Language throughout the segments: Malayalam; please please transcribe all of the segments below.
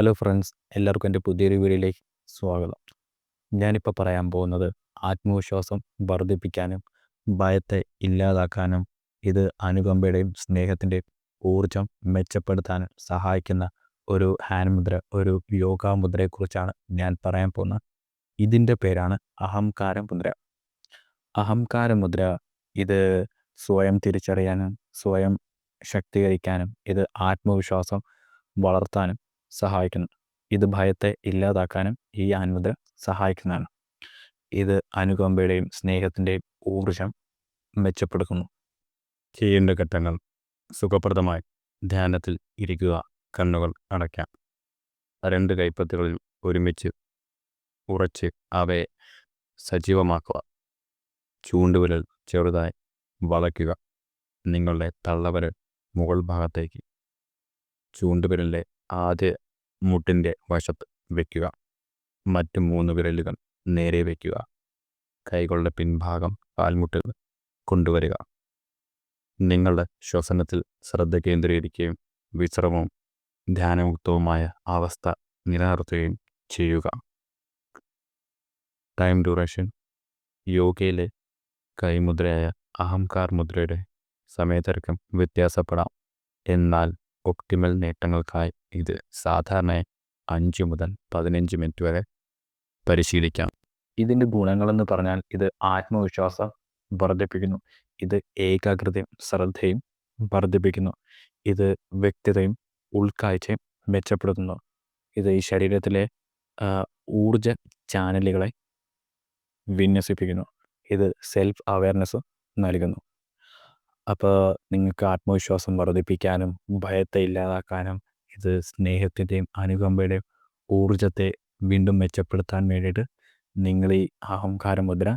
ഹലോ ഫ്രണ്ട്സ് എല്ലാവർക്കും എന്റെ പുതിയൊരു വീഡിയോയിലേക്ക് സ്വാഗതം. ഞാനിപ്പോൾ പറയാൻ പോകുന്നത് ആത്മവിശ്വാസം വർദ്ധിപ്പിക്കാനും ഭയത്തെ ഇല്ലാതാക്കാനും ഇത് അനുകമ്പയുടെയും സ്നേഹത്തിന്റെയും ഊർജം മെച്ചപ്പെടുത്താനും സഹായിക്കുന്ന ഒരു ഹാൻഡ് മുദ്ര ഒരു യോഗ മുദ്രയെക്കുറിച്ചാണ് ഞാൻ പറയാൻ പോകുന്നത്. ഇതിന്റെ പേരാണ് അഹംകാര മുദ്ര. അഹംകാര മുദ്ര ഇത് സ്വയം തിരിച്ചറിയാനും സ്വയം ശക്തീകരിക്കാനും ഇത് ആത്മവിശ്വാസം വളർത്താനും സഹായിക്കുന്നു. ഇത് ഭയത്തെ ഇല്ലാതാക്കാനും ഈ അനുമതി സഹായിക്കുന്നതാണ്. ഇത് അനുകമ്പയുടെയും സ്നേഹത്തിന്റെയും ഊർജം മെച്ചപ്പെടുത്തുന്നു. ചെയ്യേണ്ട ഘട്ടങ്ങൾ സുഖപ്രദമായി ധ്യാനത്തിൽ ഇരിക്കുക കണ്ണുകൾ അടയ്ക്കാം. രണ്ട് കൈപ്പത്തുകളിൽ ഒരുമിച്ച് ഉറച്ച് അവയെ സജീവമാക്കുക. ചൂണ്ടുവിരൽ ചെറുതായി വളയ്ക്കുക. നിങ്ങളുടെ തള്ളവരൽ മുകൾ ഭാഗത്തേക്ക് ചൂണ്ടുവിരലിന്റെ ആദ്യ മുട്ടിന്റെ വശത്ത് വയ്ക്കുക മറ്റ് മൂന്ന് വിരലുകൾ നേരെ വയ്ക്കുക കൈകളുടെ പിൻഭാഗം കാൽമുട്ടുകൾ കൊണ്ടുവരിക. നിങ്ങളുടെ ശ്വസനത്തിൽ ശ്രദ്ധ കേന്ദ്രീകരിക്കുകയും വിശ്രമവും ധ്യാനമുക്തവുമായ അവസ്ഥ നിലനിർത്തുകയും ചെയ്യുക. ടൈം ഡ്യൂറേഷൻ യോഗയിലെ കൈമുദ്രയായ അഹംകാർ മുദ്രയുടെ സമയതർക്കം വ്യത്യാസപ്പെടാം. എന്നാൽ ഒപ്റ്റിമൽ നേട്ടങ്ങൾക്കായി ഇത് സാധാരണ അഞ്ച് മുതൽ പതിനഞ്ച് മിനിറ്റ് വരെ പരിശീലിക്കാം. ഇതിന്റെ ഗുണങ്ങളെന്ന് പറഞ്ഞാൽ ഇത് ആത്മവിശ്വാസം വർദ്ധിപ്പിക്കുന്നു. ഇത് ഏകാഗ്രതയും ശ്രദ്ധയും വർദ്ധിപ്പിക്കുന്നു. ഇത് വ്യക്തിതയും ഉൾക്കാഴ്ചയും മെച്ചപ്പെടുത്തുന്നു. ഇത് ഈ ശരീരത്തിലെ ഊർജ ചാനലുകളെ വിന്യസിപ്പിക്കുന്നു. ഇത് സെൽഫ് അവയർനെസ് നൽകുന്നു. അപ്പോൾ നിങ്ങൾക്ക് ആത്മവിശ്വാസം വർദ്ധിപ്പിക്കാനും ഭയത്തെ ഇല്ലാതാക്കാനും ഇത് സ്നേഹത്തിന്റെയും അനുകമ്പയുടെയും ഊർജത്തെ വീണ്ടും മെച്ചപ്പെടുത്താൻ വേണ്ടിയിട്ട് നിങ്ങൾ ഈ അഹംകാര മുദ്ര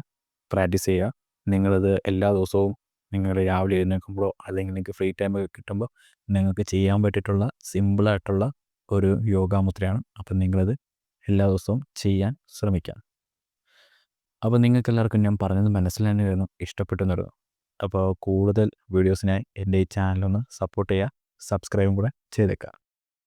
പ്രാക്ടീസ് ചെയ്യുക. നിങ്ങളത് എല്ലാ ദിവസവും നിങ്ങൾ രാവിലെ എഴുന്നേൽക്കുമ്പോഴോ അല്ലെങ്കിൽ നിങ്ങൾക്ക് ഫ്രീ ടൈം കിട്ടുമ്പോൾ നിങ്ങൾക്ക് ചെയ്യാൻ പറ്റിയിട്ടുള്ള സിമ്പിളായിട്ടുള്ള ഒരു യോഗാ മുദ്രയാണ്. അപ്പം നിങ്ങളത് എല്ലാ ദിവസവും ചെയ്യാൻ ശ്രമിക്കുക. അപ്പോൾ നിങ്ങൾക്ക് എല്ലാവർക്കും ഞാൻ പറഞ്ഞത് മനസ്സിലായി വരുന്നു ഇഷ്ടപ്പെട്ടു വരുന്നു അപ്പോൾ കൂടുതൽ വീഡിയോസിനായി എന്റെ ഈ ചാനലൊന്ന് സപ്പോർട്ട് ചെയ്യുക സബ്സ്ക്രൈബും കൂടെ ചെയ്തേക്കുക.